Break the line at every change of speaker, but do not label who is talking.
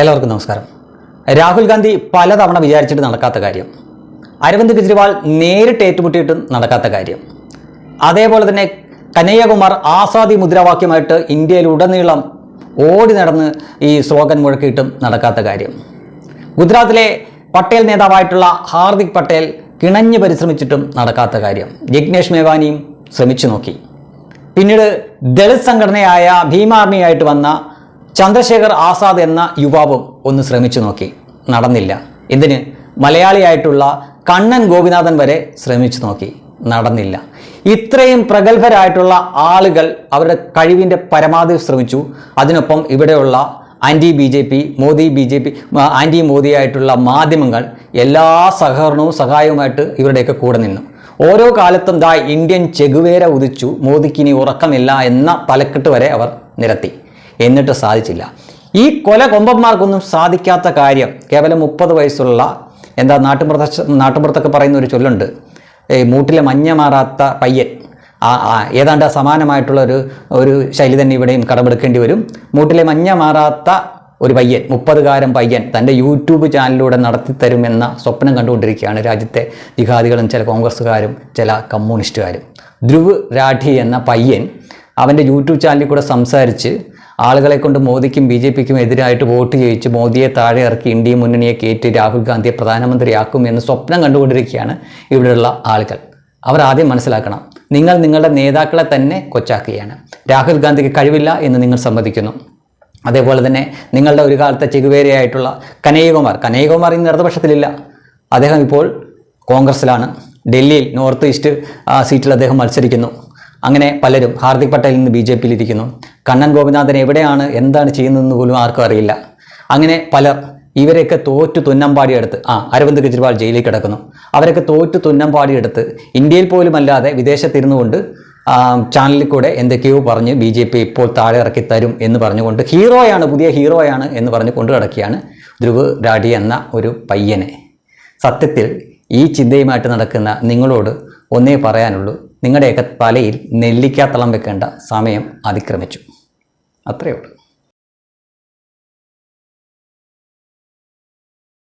എല്ലാവർക്കും നമസ്കാരം. രാഹുൽ ഗാന്ധി പലതവണ വിചാരിച്ചിട്ട് നടക്കാത്ത കാര്യം. അരവിന്ദ് കെജ്രിവാൾ നേരിട്ട് ഏറ്റുമുട്ടിയിട്ടും നടക്കാത്ത കാര്യം. അതേപോലെ തന്നെ കനയ്യകുമാർ ആസാദി മുദ്രാവാക്യമായിട്ട് ഇന്ത്യയിലുടനീളം ഓടി നടന്ന് ഈ സ്ലോഗൻ മുഴക്കിയിട്ടും നടക്കാത്ത കാര്യം. ഗുജറാത്തിലെ പട്ടേൽ നേതാവായിട്ടുള്ള ഹാർദിക് പട്ടേൽ കിണഞ്ഞു പരിശ്രമിച്ചിട്ടും നടക്കാത്ത കാര്യം. ജിഗ്നേഷ് മേവാനിയും ശ്രമിച്ചു നോക്കി. പിന്നീട് ദളിത് സംഘടനയായ ഭീമാർമിയായിട്ട് വന്ന ചന്ദ്രശേഖർ ആസാദ് എന്ന യുവാവും ഒന്ന് ശ്രമിച്ചു നോക്കി. നടന്നില്ല. ഇതിന് മലയാളിയായിട്ടുള്ള കണ്ണൻ ഗോപിനാഥൻ വരെ ശ്രമിച്ചു നോക്കി. നടന്നില്ല. ഇത്രയും പ്രഗത്ഭരായിട്ടുള്ള ആളുകൾ അവരുടെ കഴിവിന്റെ പരമാവധി ശ്രമിച്ചു. അതിനൊപ്പം ഇവിടെയുള്ള anti B J P Modi B J P anti Modi ആയിട്ടുള്ള മാധ്യമങ്ങൾ എല്ലാ സഹകരണവും സഹായവുമായിട്ട് ഇവരുടെയൊക്കെ കൂടെ നിന്നു. ഓരോ കാലത്തും ദാ ഇന്ത്യൻ ചെകുവേര ഉദിച്ചു. മോദിക്കിനി ഉറക്കമില്ല എന്ന തലക്കെട്ട് വരെ അവർ നിരത്തി. എന്നിട്ട് സാധിച്ചില്ല. ഈ കൊല കൊമ്പന്മാർക്കൊന്നും സാധിക്കാത്ത കാര്യം കേവലം മുപ്പത് വയസ്സുള്ള എന്താ നാട്ടുപ്രദേശ നാട്ടുപുറത്തൊക്കെ പറയുന്ന ഒരു ചൊല്ലുണ്ട്. ഈ മൂട്ടിലെ മഞ്ഞ മാറാത്ത പയ്യൻ. ആ ഏതാണ്ട് സമാനമായിട്ടുള്ള ഒരു ഒരു ശൈലി തന്നെ ഇവിടെയും കടമെടുക്കേണ്ടി വരും. മൂട്ടിലെ മഞ്ഞ മാറാത്ത ഒരു പയ്യൻ മുപ്പതുകാരൻ പയ്യൻ തന്റെ യൂട്യൂബ് ചാനലിലൂടെ നടത്തിത്തരുമെന്ന സ്വപ്നം കണ്ടുകൊണ്ടിരിക്കുകയാണ് രാജ്യത്തെ ജിഹാദികളും ചില കോൺഗ്രസ്സുകാരും ചില കമ്മ്യൂണിസ്റ്റുകാരും. ധ്രുവ് രാഠി എന്ന പയ്യൻ അവന്റെ യൂട്യൂബ് ചാനലിൽ കൂടെ സംസാരിച്ച് ആളുകളെ കൊണ്ട് മോദിക്കും ബി ജെ പിക്കും എതിരായിട്ട് വോട്ട് ചെയ്യിച്ച് മോദിയെ താഴെ ഇറക്കി ഇന്ത്യ മുന്നണിയെ കയറ്റി രാഹുൽ ഗാന്ധിയെ പ്രധാനമന്ത്രിയാക്കും എന്ന് സ്വപ്നം കണ്ടുകൊണ്ടിരിക്കുകയാണ് ഇവിടെയുള്ള ആളുകൾ. അവർ ആദ്യം മനസ്സിലാക്കണം നിങ്ങൾ നിങ്ങളുടെ നേതാക്കളെ തന്നെ കൊച്ചാക്കുകയാണ്. രാഹുൽ ഗാന്ധിക്ക് കഴിവില്ല എന്ന് നിങ്ങൾ സമ്മതിക്കുന്നു. അതേപോലെ തന്നെ നിങ്ങളുടെ ഒരു കാലത്തെ ചെകുവേരയായിട്ടുള്ള കനയ്യകുമാർ കനയ്യകുമാർ ഇന്ന് ഇടതുപക്ഷത്തിലില്ല. അദ്ദേഹം ഇപ്പോൾ കോൺഗ്രസ്സിലാണ്. ഡൽഹിയിൽ നോർത്ത് ഈസ്റ്റ് സീറ്റിൽ അദ്ദേഹം മത്സരിക്കുന്നു. അങ്ങനെ പലരും ഹാർദിക് പട്ടേൽ ഇന്ന് ബി ജെ പിയിലിരിക്കുന്നു കണ്ണൻ ഗോപിനാഥൻ എവിടെയാണ് എന്താണ് ചെയ്യുന്നതെന്ന് പോലും ആർക്കും അറിയില്ല. അങ്ങനെ പലർ ഇവരെയൊക്കെ തോറ്റു തുന്നമ്പാടിയെടുത്ത് ആ അരവിന്ദ് കെജ്രിവാൾ ജയിലിൽ കിടക്കുന്നു. അവരൊക്കെ തോറ്റു തുന്നമ്പാടിയെടുത്ത് ഇന്ത്യയിൽ പോലും അല്ലാതെ വിദേശത്തിരുന്നു കൊണ്ട് ചാനലിൽ കൂടെ എന്തൊക്കെയോ പറഞ്ഞ് ബി ജെ പി ഇപ്പോൾ താഴെ ഇറക്കി തരും എന്ന് പറഞ്ഞുകൊണ്ട് ഹീറോയാണ് പുതിയ ഹീറോയാണ് എന്ന് പറഞ്ഞ് കൊണ്ടു കിടക്കുകയാണ് ധ്രുവ് രാഠി എന്ന ഒരു പയ്യനെ. സത്യത്തിൽ ഈ ചിന്തയുമായിട്ട് നടക്കുന്ന നിങ്ങളോട് ഒന്നേ പറയാനുള്ളൂ നിങ്ങളുടെയൊക്കെ തലയിൽ നെല്ലിക്കാത്തളം വെക്കേണ്ട സമയം അതിക്രമിച്ചു. അത്രയേ ഉള്ളൂ.